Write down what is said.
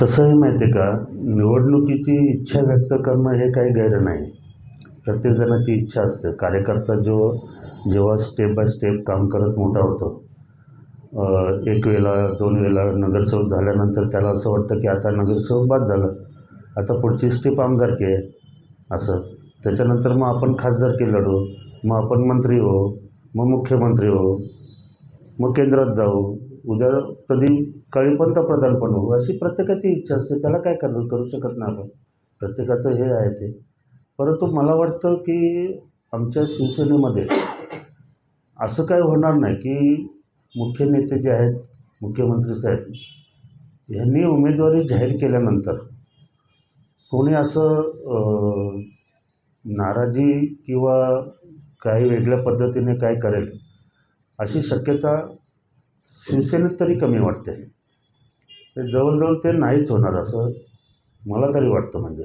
कसं आहे माहिती आहे का निवडणुकीची इच्छा व्यक्त करणं हे काही गैर नाही. प्रत्येकजणाची इच्छा असते. कार्यकर्ता जो जेव्हा स्टेप बाय स्टेप काम करत मोठा होतो एक वेळेला दोन वेळेला नगरसेवक झाल्यानंतर त्याला असं वाटतं की आता नगरसेवक बाद झालं. आता पुढची स्टेप आमदारकी आहे असं. त्याच्यानंतर मग आपण खासदारकी लढू मग आपण मंत्री हो मग मुख्यमंत्री हो मग केंद्रात जाऊ उद्या कधी काळी पंतप्रधान पण होऊ अशी प्रत्येकाची इच्छा असते त्याला काय करू करू शकत नाही आपण. प्रत्येकाचं हे आहे ते. परंतु मला वाटतं की आमच्या शिवसेनेमध्ये असं काय होणार नाही की मुख्य नेते जे आहेत मुख्यमंत्री साहेब यांनी उमेदवारी जाहीर केल्यानंतर कोणी असं नाराजी किंवा काही वेगळ्या पद्धतीने काय करेल अशी शक्यता शिवसेनेत तरी कमी वाटते. म्हणजे जवळजवळ ते नाहीच होणार असं मला तरी वाटतं म्हणजे.